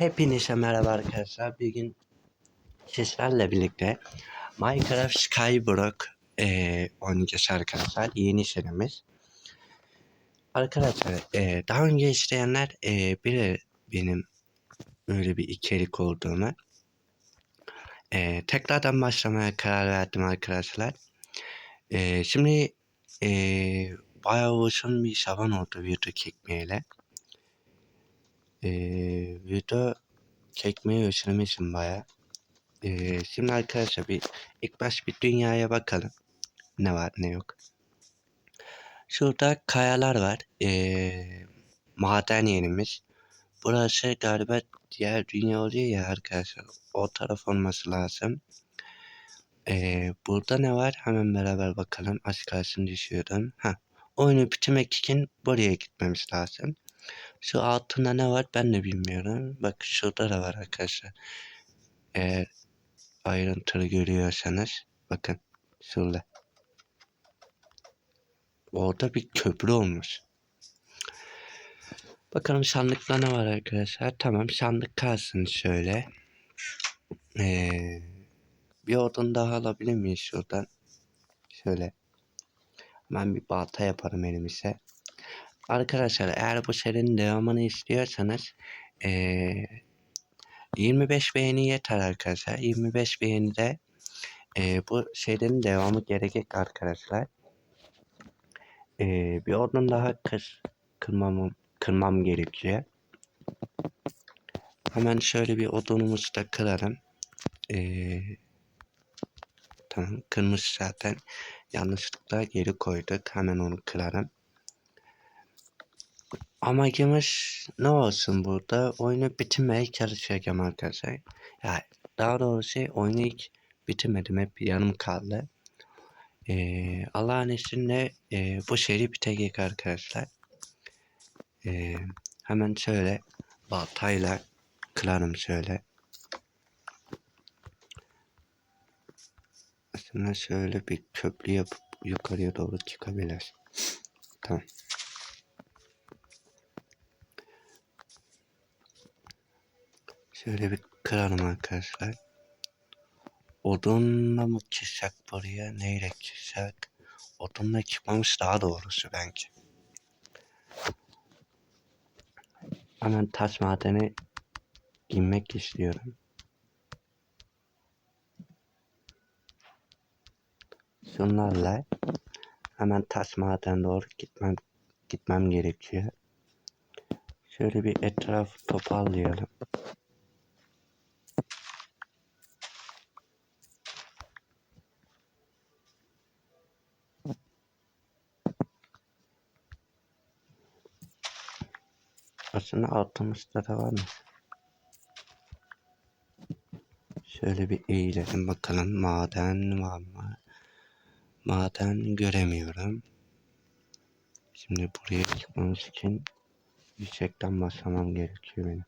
Hepinize merhaba arkadaşlar. Bir gün sizlerle birlikte Minecraft Skyblock eee oynayacağız arkadaşlar. Yeni serimiz. Arkadaşlar eee, daha önce isteyenler eee bilir benim böyle bir içerik olduğunu. Eee, tekrardan başlamaya karar verdim arkadaşlar. Eee, şimdi eee bayağı uzun bir zaman oldu video çekmeyeli. Eee video çekmeyi özlemişim baya. Ee, şimdi arkadaşlar bir ilk baş bir dünyaya bakalım. Ne var ne yok. Şurada kayalar var. Ee, maden yerimiz. Burası galiba diğer dünya oluyor ya arkadaşlar. O taraf olması lazım. Ee, burada ne var? Hemen beraber bakalım. Az kalsın düşüyordum. Ha. Oyunu bitirmek için buraya gitmemiz lazım. Şu altında ne var ben de bilmiyorum. Bak şurada da var arkadaşlar. Eğer ayrıntılı görüyorsanız bakın şurada. Orada bir köprü olmuş. Bakalım sandıkta ne var arkadaşlar. Tamam sandık kalsın şöyle. Ee, bir odun daha alabilir miyiz şuradan? Şöyle. Ben bir balta yaparım elimize. Arkadaşlar eğer bu serinin devamını istiyorsanız ee, 25 beğeni yeter arkadaşlar. 25 beğeni de ee, bu serinin devamı gerekecek arkadaşlar. Ee, bir odun daha kır, kırmam, kırmam gerekiyor. Hemen şöyle bir odunumuzu da kıralım. Ee, tamam kırmış zaten. Yanlışlıkla geri koyduk. Hemen onu kırarım. Amacımız ne olsun burada? Oyunu bitirmeye çalışacağım arkadaşlar. Ya daha doğrusu oyunu hiç bitirmedim. Hep yanım kaldı. Ee, Allah'ın izniyle e, bu seri bitecek arkadaşlar. Ee, hemen şöyle baltayla kırarım şöyle. Aslında şöyle bir köprü yapıp yukarıya doğru çıkabilir. Tamam. Şöyle bir kıralım arkadaşlar. Odunla mı çıksak buraya? Neyle çıksak? Odunla çıkmamış daha doğrusu bence. Hemen taş madeni inmek istiyorum. Şunlarla hemen taş maden doğru gitmem gitmem gerekiyor. Şöyle bir etraf toparlayalım. Aslında altımızda da varmış. Şöyle bir eğilelim bakalım maden var mı? Maden göremiyorum. Şimdi buraya çıkmamız için yüksekten başlamam gerekiyor benim.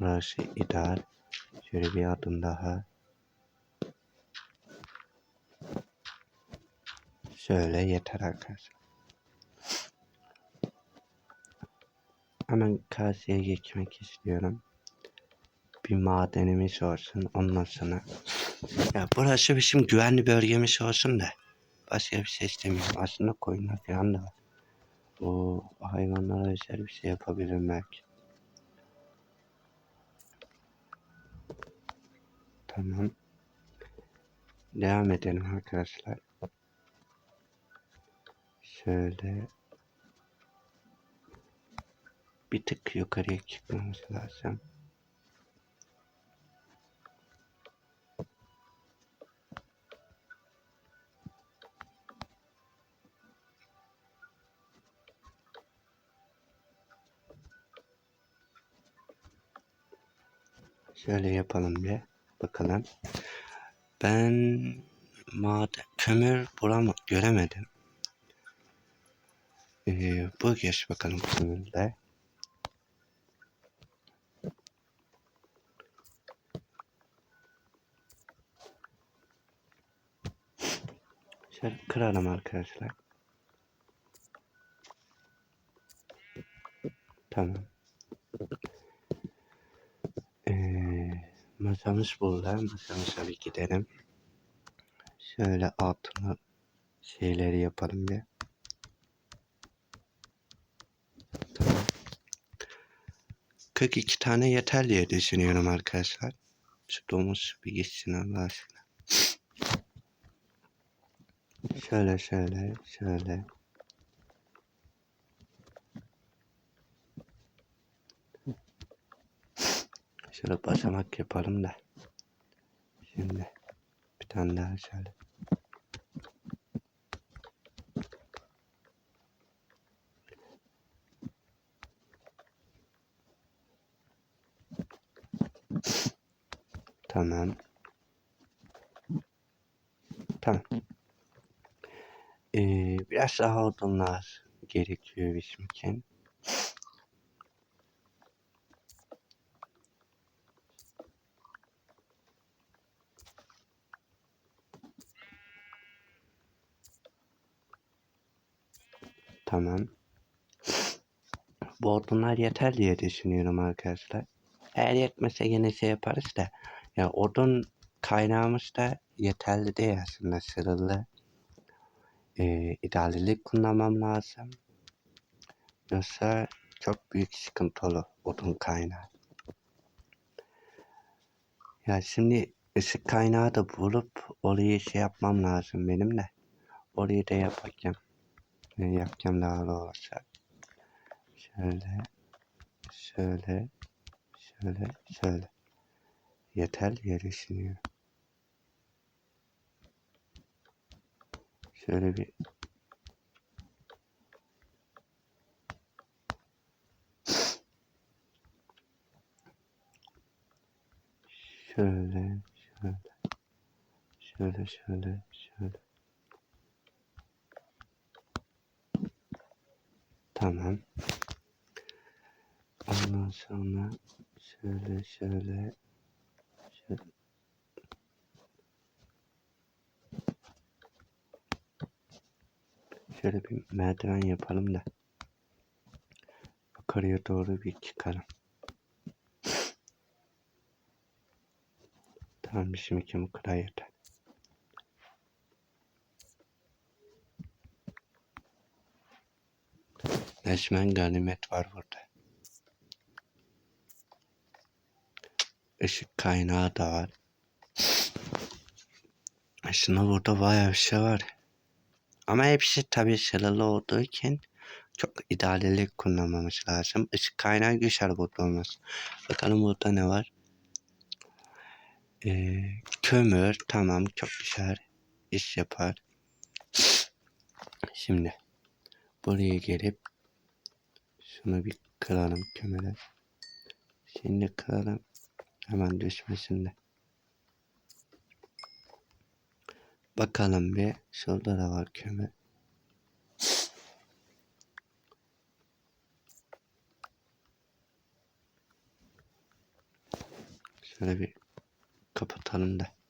Burası ideal. Şöyle bir adım daha. Şöyle yeter arkadaşlar. Hemen kaseye geçmek istiyorum. Bir madenimiz olsun ondan sonra. Ya burası bizim güvenli bölgemiz olsun da. Başka bir şey istemiyorum. Aslında koyunlar falan da var. O hayvanlara özel bir şey yapabilirim belki. Tamam. Devam edelim arkadaşlar. Şöyle bir tık yukarıya çıkmamız lazım. Şöyle yapalım bir bakalım. Ben maden kömür bulam göremedim. Ee, bu geç bakalım kömürle. Şöyle kıralım arkadaşlar. Tamam. Ee, masamız burada. Masamıza bir gidelim. Şöyle altına şeyleri yapalım bir. 42 tane yeter diye düşünüyorum arkadaşlar. Şu domuz bir gitsin Allah aşkına. Şöyle şöyle şöyle. Şöyle basamak yapalım da. Şimdi bir tane daha şöyle. Tamam. Tamam. Ee, biraz daha odunlar gerekiyor bizim için. Tamam. Bu odunlar yeter diye düşünüyorum arkadaşlar. Eğer yetmese yine şey yaparız da. Ya odun kaynağımız da yeterli değil aslında sınırlı. Ee, idarelik kullanmam lazım. Yoksa çok büyük sıkıntı olur odun kaynağı. Ya şimdi ışık kaynağı da bulup orayı şey yapmam lazım benim de. Orayı da yapacağım. Ne yapacağım daha doğrusu. Şöyle, şöyle, şöyle, şöyle. Yeter diye düşünüyorum. Şöyle bir şöyle, şöyle, şöyle, şöyle, şöyle. Tamam. Ondan sonra şöyle, şöyle, şöyle. Bir merdiven yapalım da yukarıya doğru bir çıkalım. Tamam bizim için bu kadar yeter. Resmen ganimet var burada. Işık kaynağı da var. Aslında burada bayağı bir şey var. Ama hepsi tabii sınırlı olduğu için çok idarelik kullanmamız lazım. Işık kaynağı güzel burada olmaz. Bakalım burada ne var? Ee, kömür tamam çok güzel iş yapar. Şimdi buraya gelip şunu bir kıralım kömüre. Şimdi kıralım. Hemen düşmesin de. Bakalım bir. Şurada da var kömür. Şöyle bir kapatalım da.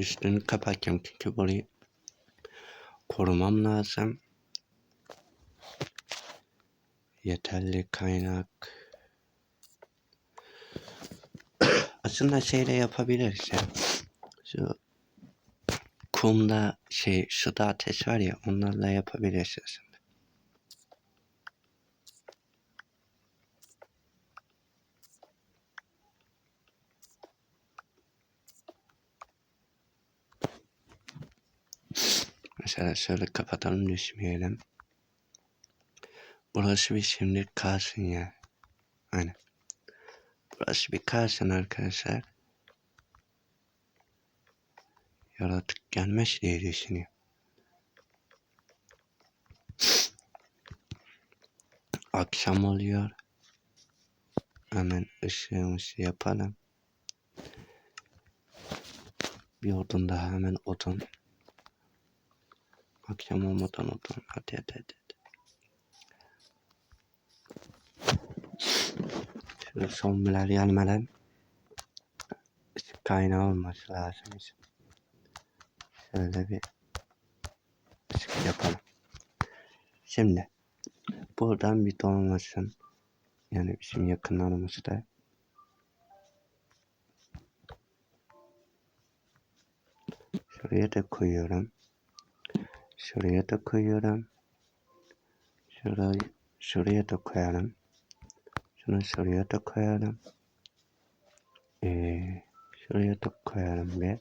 Üstünü kapatacağım çünkü burayı korumam lazım. Yeterli kaynak. Aslında şeyle yapabiliriz ya. Şu kumda şey suda ateş var ya onlarla yapabiliriz Mesela şöyle kapatalım düşmeyelim. Burası bir şimdi kalsın ya. Aynen. Burası bir kalsın arkadaşlar. Yaratık gelmez diye düşünüyorum. Akşam oluyor. Hemen ışığımızı yapalım. Bir odun daha hemen odun. Akşam olmadan oturun. Hadi hadi hadi. Şöyle zombiler gelmeden ışık kaynağı bir yapalım. Şimdi buradan bir dolanmasın. Yani bizim yakınlarımızda. Şuraya da koyuyorum. Şuraya da koyuyorum. Şurayı, şuraya da koyalım. Şunu şuraya da koyalım. Ee, şuraya da koyalım bir.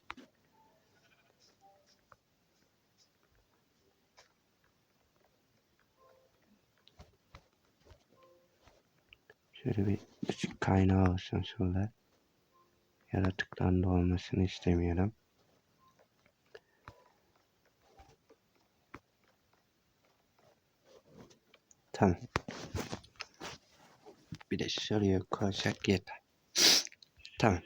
Şöyle bir kaynağı olsun şurada. Yaratıkların da olmasını istemiyorum. Tamam. Bir de şuraya koysak yeter. Tamam.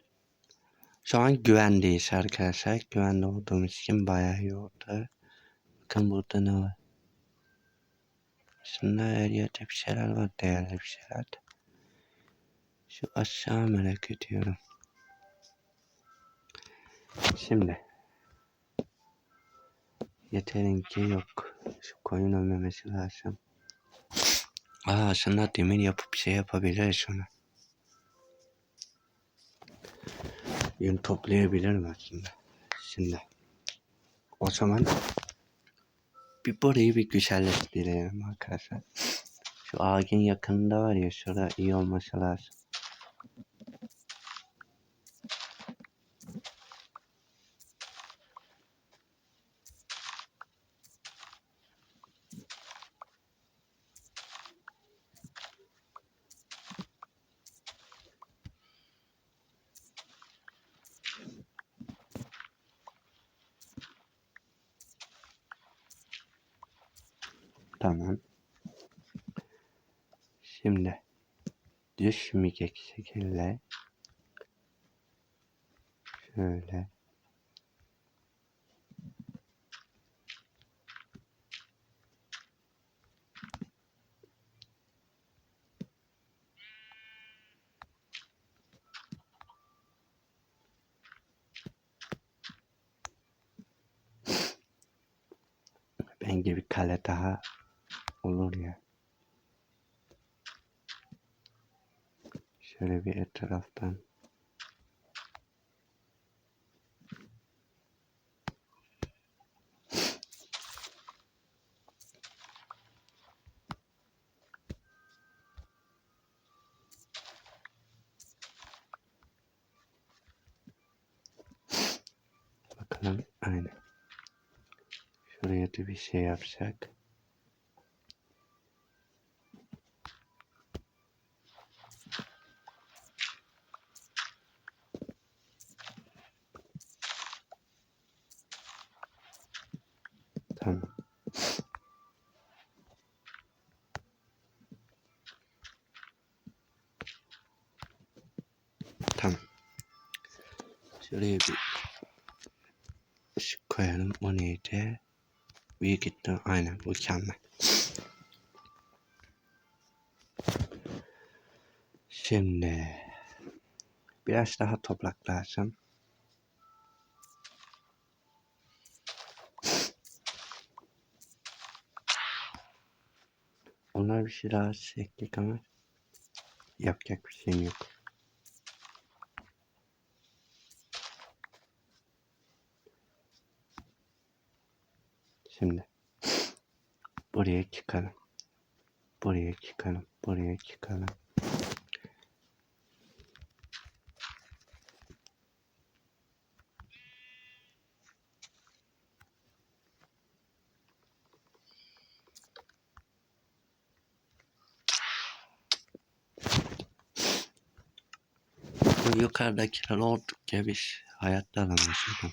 Şu an güvendeyiz arkadaşlar. Güvende olduğumuz için bayağı iyi oldu. Bakın burada ne var? Aslında her yerde bir şeyler var. Değerli bir şeyler. Şu aşağı merak ediyorum. Şimdi. Yeterince yok. Şu koyun ölmemesi lazım. Aa aslında demir yapıp şey yapabiliriz ona. Yün toplayabilirim aslında. Şimdi. O zaman bir burayı bir güzelleştirelim arkadaşlar. Şu ağacın yakınında var ya şurada iyi olması lazım. Tamam. Şimdi düşmeyecek şekilde şöyle bence bir kale daha olur ya. Şöyle bir etraftan Bakalım aynen. Şuraya da bir şey yapsak. Tamam. Tamam. Şuraya bir ışık koyalım. O neydi? Büyük gitti. Aynen mükemmel. Şimdi biraz daha toprak lazım. Onlar bir şey daha ekledik ama yapacak bir şeyim yok. Şimdi buraya çıkalım. Buraya çıkalım. Buraya çıkalım. Yukarıdakiler oldukça bir hayatta alamıyorsun.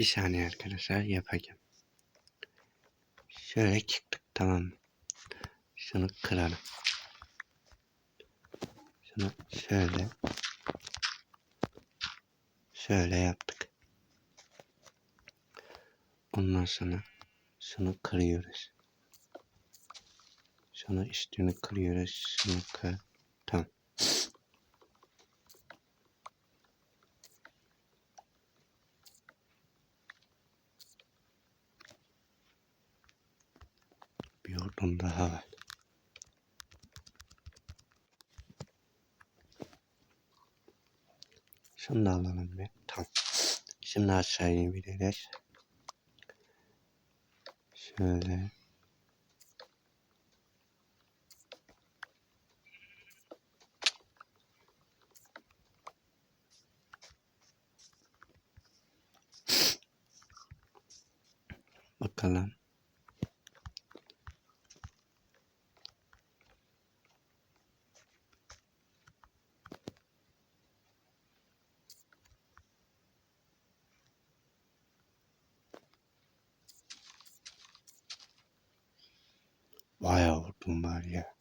Bir saniye arkadaşlar yapacağım. Şöyle çıktık tamam? Şunu kıralım. Şunu şöyle. Şöyle yaptık. Ondan sonra şunu kırıyoruz. Şunu üstünü kırıyoruz. Şunu kır. Tamam. Odun daha var. Şunu da alalım bir. Tamam. Şimdi aşağıya ineceğiz. Şöyle. Bakalım. Bayağı odun var ya.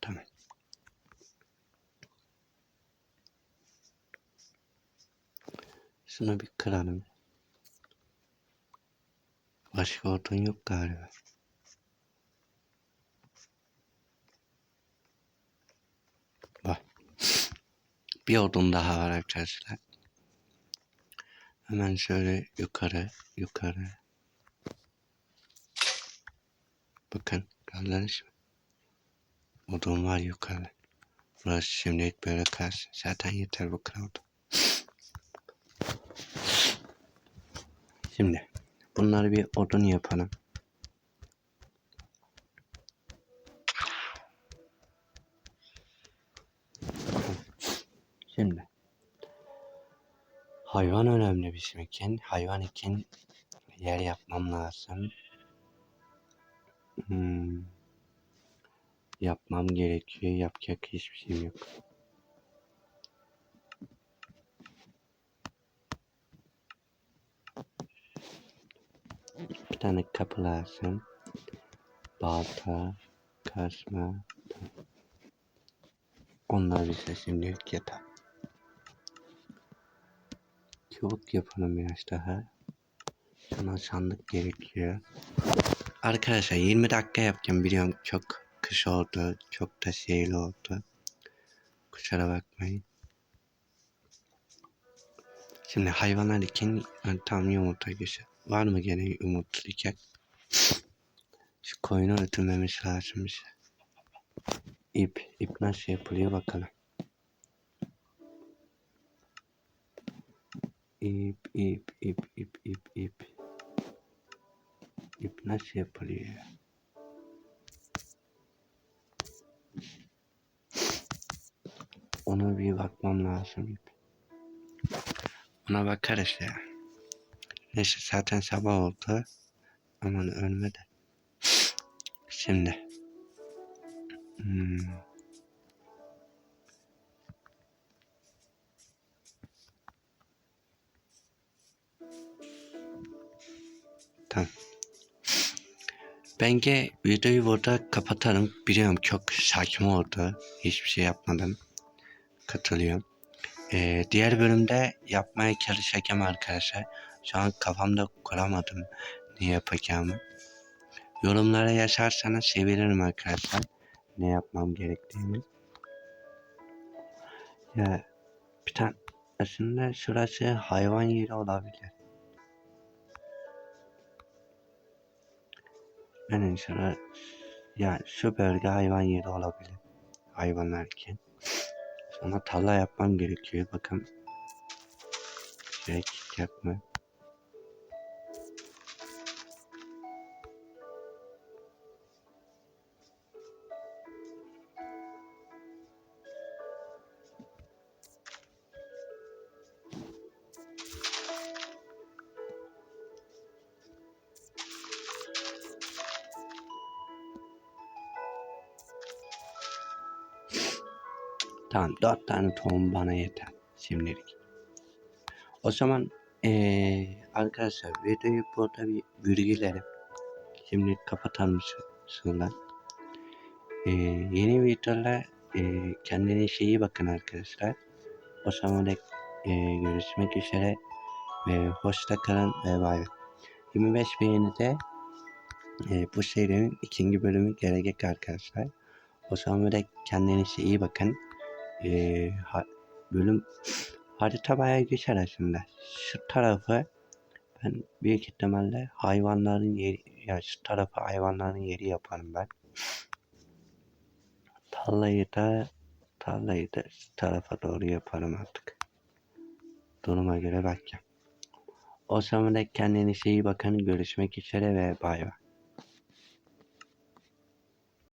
Tamam. Şunu bir kıralım. Başka odun yok galiba. Var. Bir odun daha var arkadaşlar. Hemen şöyle yukarı, yukarı. Bakın gördünüz mü? Odun var yukarı. Burası şimdilik böyle kalsın. Zaten yeter bu kadar odun. Şimdi bunları bir odun yapalım. Şimdi hayvan önemli bizim için. Hayvan için yer yapmam lazım. Hmm. Yapmam gerekiyor. Yapacak hiçbir şeyim yok. Bir tane kapı lazım. Balta, kasma. Onlar bize şimdilik yeter. Çubuk yapalım biraz daha. Sana sandık gerekiyor. Arkadaşlar 20 dakika yapacağım biliyorum çok kış oldu. Çok da şeyli oldu. Kusura bakmayın. Şimdi hayvanlar için tam yumurta güzel. Var mı gene yumurtlayacak? Şu koyunu ötürmemiz lazım bize. İp. İp nasıl yapılıyor bakalım. İp, ip, ip, ip, ip, ip. İp nasıl yapılıyor ya? Ona bir bakmam lazım ip. Ona bakarız ya. Neyse zaten sabah oldu. Aman ölme de. Şimdi. Hmm. Tamam. Bence videoyu burada kapatalım. Biliyorum çok saçma oldu. Hiçbir şey yapmadım. Katılıyorum. Ee, diğer bölümde yapmaya çalışacağım arkadaşlar. Şu an kafamda kuramadım ne yapacağımı. Yorumlara yazarsanız sevinirim arkadaşlar. Ne yapmam gerektiğini. Ya bir tane aslında şurası hayvan yeri olabilir. Yani şura ya şu bölge hayvan yeri olabilir. Hayvanlar için. Sonra tarla yapmam gerekiyor. Bakın. Şey çıkacak Tamam dört tane tohum bana yeter şimdilik. O zaman eee, arkadaşlar videoyu burada bir virgülerim. Şimdi kapatalım şundan. Eee yeni videolar eee kendinize iyi bakın arkadaşlar. O zaman dek eee, görüşmek üzere ve hoşça kalın ve bay bay. 25 beğenide eee, bu serinin ikinci bölümü gelecek arkadaşlar. O zaman dek kendinize iyi bakın. Eee, ha- bölüm harita bayağı güzel aslında. Şu tarafı ben büyük ihtimalle hayvanların yeri, ya şu tarafı hayvanların yeri yaparım ben. Tarlayı da tarlayı da şu tarafa doğru yaparım artık. Duruma göre bakacağım. O zaman da kendinize iyi bakın. Görüşmek üzere ve bay bay.